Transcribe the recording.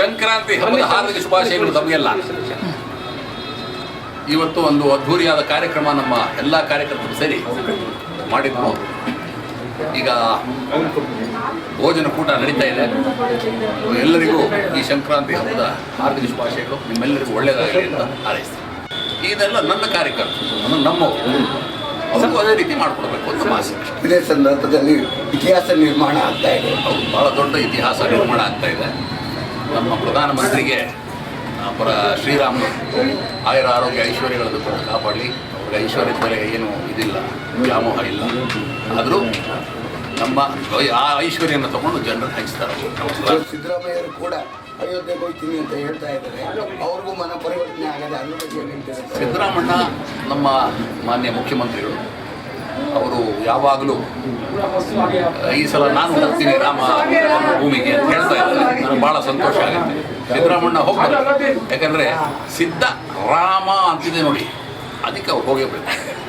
ಸಂಕ್ರಾಂತಿ ಹಬ್ಬದ ಹಾರ್ದಿಕ ಶುಭಾಶಯಗಳು ತಮಗೆಲ್ಲ. ಇವತ್ತು ಒಂದು ಅದ್ಧೂರಿಯಾದ ಕಾರ್ಯಕ್ರಮ ನಮ್ಮ ಎಲ್ಲ ಕಾರ್ಯಕರ್ತರು ಸೇರಿ ಮಾಡಿದ್ರು. ಈಗ ಭೋಜನ ಕೂಟ ನಡೀತಾ ಇದೆ. ಎಲ್ಲರಿಗೂ ಈ ಸಂಕ್ರಾಂತಿ ಹಬ್ಬದ ಹಾರ್ದಿಕ ಶುಭಾಶಯಗಳು. ನಿಮ್ಮೆಲ್ಲರಿಗೂ ಒಳ್ಳೆಯದಾಗಲಿ ಅಂತ ಹಾರೈಸ್ತೀನಿ. ಇದೆಲ್ಲ ನನ್ನ ಕಾರ್ಯಕರ್ತರು ನನ್ನ ನಮ್ಮವರು ಅವ್ರಿಗೂ ಅದೇ ರೀತಿ ಮಾಡ್ಕೊಡಬೇಕು ಅಂತ ನಮ್ಮ ಆಸೆ. ಇದೇ ಸಂದರ್ಭದಲ್ಲಿ ಇತಿಹಾಸ ನಿರ್ಮಾಣ ಆಗ್ತಾ ಇದೆ. ಬಹಳ ದೊಡ್ಡ ಇತಿಹಾಸ ನಿರ್ಮಾಣ ಆಗ್ತಾ ಇದೆ. ನಮ್ಮ ಪ್ರಧಾನಮಂತ್ರಿಗೆ ಪರ ಶ್ರೀರಾಮನು ಆಯುರ ಆರೋಗ್ಯ ಐಶ್ವರ್ಯಗಳನ್ನು ಕೊಟ್ಟು ಕಾಪಾಡಲಿ. ಅವ್ರಿಗೆ ಐಶ್ವರ್ಯದ ಮೇಲೆ ಏನು ಇದಿಲ್ಲ ವ್ಯಾಮೋಹ ಇಲ್ಲ. ಆದರೂ ನಮ್ಮ ಆ ಐಶ್ವರ್ಯನ ತಗೊಂಡು ಜನರು ಹಂಚ್ತಾರೆ ಸಿದ್ದರಾಮಯ್ಯರು ಕೂಡ ಅಯೋಧ್ಯೆ ಹೋಗ್ತೀನಿ ಅಂತ ಹೇಳ್ತಾ ಇದ್ದಾರೆ. ಅವ್ರಿಗೂ ಮನ ಪರಿವರ್ತನೆ ಆಗದೆ ಅದ್ರ ಬಗ್ಗೆ ಸಿದ್ದರಾಮಣ್ಣ ನಮ್ಮ ಮಾನ್ಯ ಮುಖ್ಯಮಂತ್ರಿಗಳು ಅವರು ಯಾವಾಗಲೂ ಈ ಸಲ ನಾನು ಹೋಗ್ತೀನಿ ರಾಮ ಭೂಮಿಗೆ ಅಂತ ಹೇಳ್ತಾ ಇದ್ದಾರೆ. ಭಾಳ ಸಂತೋಷ ಆಗುತ್ತೆ. ಸಿದ್ದರಾಮಣ್ಣ ಹೋಗ್ತಾರೆ. ಯಾಕಂದರೆ ಸಿದ್ಧ ರಾಮ ಅಂತಿದೆ ನೋಡಿ. ಅದಕ್ಕೆ ಅವ್ರು ಹೋಗಬೇಕು